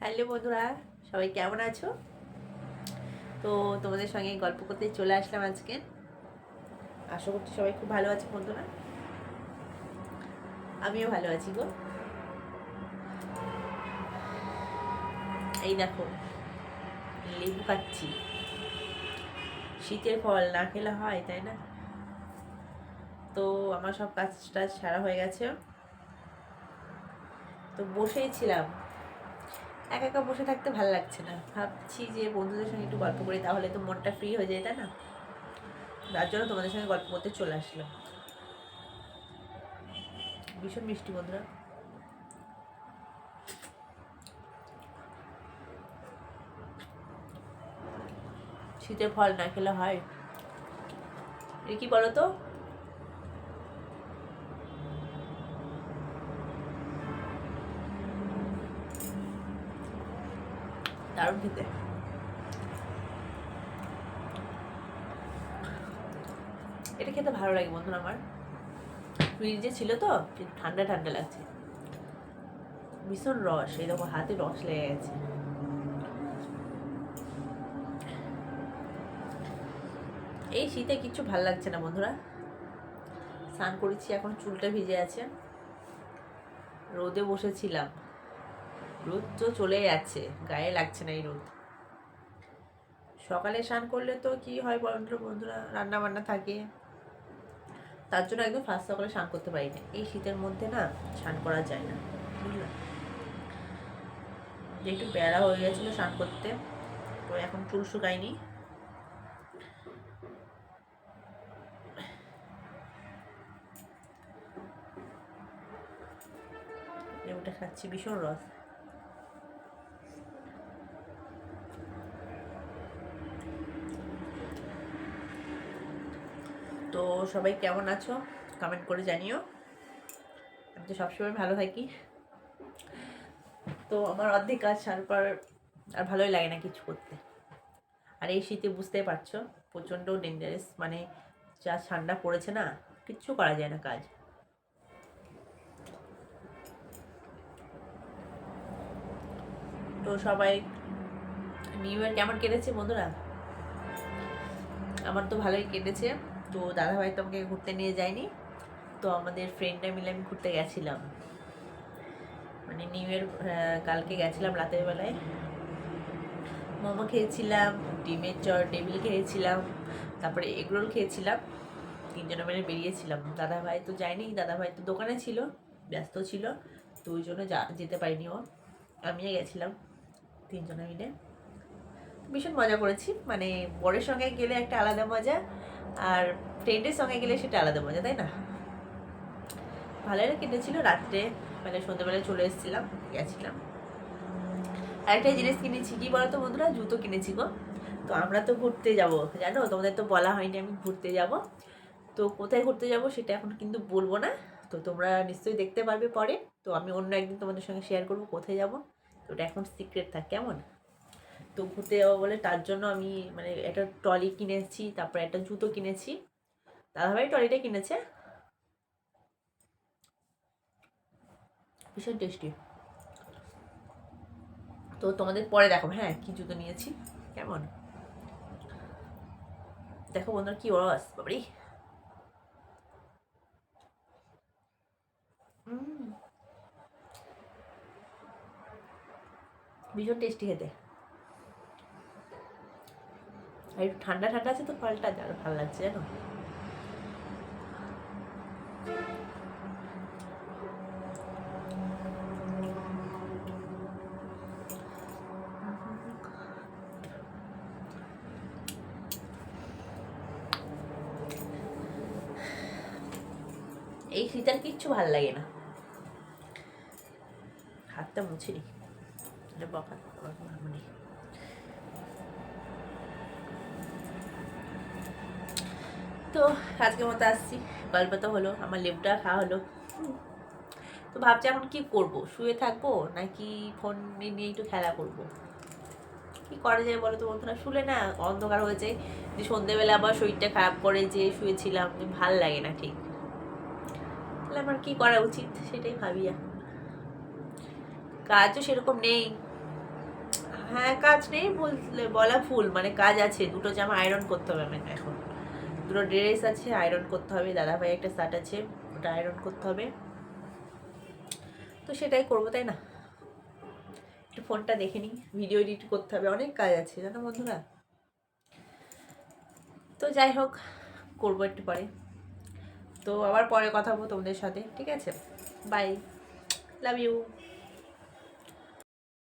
Hello বন্ধুরা, সবাই কেমন আছো? তো তোমাদের সঙ্গে গল্প করতে চলে আসলাম আজকে। আশা করছি সবাই খুব ভালো আছে বন্ধুরা। আমিও ভালো আছি গো। এই দেখো, লেবু খাচ্ছি। শীতের ফল না খেলে হয়, তাই না? তো আমার সব কাজ টাজ সারা হয়ে গেছে। তো বসেই ছিলাম। একা একা বসে থাকতে ভালো লাগছে না। ভাবছি যে বন্ধুদের সঙ্গে একটু গল্প করি, তাহলে তো মনটা ফ্রি হয়ে যায়, তাই না? তার জন্য তোমাদের সঙ্গে গল্প করতে চলে আসলাম। ভীষণ মিষ্টি বন্ধুরা। শীতের ফল না খেলে হয়। এ কি বলো তো দারুণ খেতে। এটা খেতে ভালো লাগে বন্ধুরা আমার। ফ্রিজে ছিল তো ঠান্ডা ঠান্ডা লাগছে। ভীষণ রস, এই দেখো হাতে রস লেগে গেছে। এই শীতে কিচ্ছু ভালো লাগছে না বন্ধুরা। স্নান করেছি, এখন চুলটা ভিজে আছে। রোদে বসেছিলাম। রোদ তো চলে যাচ্ছে, গায়ে লাগছে না এই রোদ। সকালে স্নান করলে তো কি হয় বন্ধুরা বন্ধুরা রান্না বান্না থাকে। তার জন্য একদম ফার্স্ট সকালে স্নান করতে পারি না। এই শীতের মধ্যে না স্নান করা যায় না বুঝলাম একটু বেড়া হয়ে গেছিল স্নান করতে, তো এখন চুল শুকায়নি। লেবুটা খাচ্ছি, ভীষণ রস। তো সবাই কেমন আছো? কমেন্ট করে জানিও। আমি তো সবসময় ভালো থাকি। তো আমার অর্ধেক কাজ সার পর আর ভালোই লাগে না কিছু করতে। আর এই শীতে বুঝতেই পারছ, প্রচণ্ড ডেঞ্জারাস মানে যা ঠান্ডা পড়েছে না, কিচ্ছু করা যায় না কাজ। তো সবাই নিউ ইয়ার কেমন কেটেছে বন্ধুরা? আমার তো ভালোই কেটেছে। তো দাদাভাই তো আমাকে ঘুরতে নিয়ে যায়নি। তো আমাদের ফ্রেন্ডরা মিলে আমি ঘুরতে গেছিলাম। মানে নিউ ইয়ার কালকে গেছিলাম রাতের বেলায়। মোমো খেয়েছিলাম, ডিমের চর টেবিল খেয়েছিলাম, তারপরে এগরোল খেয়েছিলাম। তিনজনে মিলে বেরিয়েছিলাম। দাদাভাই তো যায়নি, দাদাভাই তো দোকানে ছিল, ব্যস্ত ছিল, তো ওই জন্য যা, যেতে পারিনি ও। আমিও গেছিলাম, তিনজনে মিলে। ভীষণ মজা করেছি। মানে বরের সঙ্গে গেলে একটা আলাদা মজা, আর ফ্রেন্ডের সঙ্গে গেলে সেটা আলাদা মজা, তাই না? ভালো ভালোই কেটেছিল। রাত্রে মানে সন্ধ্যেবেলায় চলে এসেছিলাম, গেছিলাম। আরেকটা জিনিস কিনেছি, কি বলতো বন্ধুরা? জুতো কিনেছি গো। তো আমরা তো ঘুরতে যাব, জানো? তোমাদের তো বলা হয়নি আমি ঘুরতে যাব। তো কোথায় ঘুরতে যাব সেটা এখন কিন্তু বলব না। তো তোমরা নিশ্চয়ই দেখতে পারবে পরে। তো আমি অন্য একদিন তোমাদের সঙ্গে শেয়ার করব কোথায় যাব। তো ওটা এখন সিক্রেট থাক, কেমন? তো ঘুরতে যাব বলে, তার জন্য আমি মানে একটা ট্রলি কিনেছি, তারপরে একটা জুতো কিনেছি। দাদাভাই ট্রলিটা কিনেছে। ভীষণ টেস্টি তো তোমাদের পরে দেখো হ্যাঁ কি জুতো নিয়েছি, কেমন? দেখো বন্ধুরা কি রস, বাবারি। ভীষণ টেস্টি খেতে। আর একটু ঠান্ডা ঠান্ডা আছে তো ফলটা আরও ভালো লাগছে জানো? এই শীতের কিচ্ছু ভালো লাগে না। হাতটা মুছে নি। বকা মানে তো আজকের মতো আসছি। গল্প তো হলো, আমার লেবুটা খাওয়া হলো। তো ভাবছি এখন কি করব? শুয়ে থাকব নাকি ফোন নিয়ে একটু খেলা করব? কি করা যায় বলো তো বন্ধুরা? শুলে না অন্ধকার হয়ে যায়। যে সন্ধেবেলা আবার শরীরটা খারাপ করে যে শুয়েছিলাম ভালো লাগে না ঠিক। তাহলে আমার কি করা উচিত? সেটাই ভাবি এখন। কাজও সেরকম নেই। হ্যাঁ কাজ নেই বললে বলা ফুল মানে কাজ আছে, দুটো জামা আয়রন করতে হবে আমাকে এখন। দুটো ড্রেস আছে, আয়রন করতে হবে। দাদা ভাই একটা শার্ট আছে, ওটা আয়রন করতে হবে। তো সেটাই করব, তাই না? একটু ফোনটা দেখে নিই, ভিডিও এডিট করতে হবে, অনেক কাজ আছে, জানো বন্ধুরা? তো যাই হোক, করব একটু পরে। তো আবার পরে কথা বলব তোমাদের সাথে, ঠিক আছে? By love you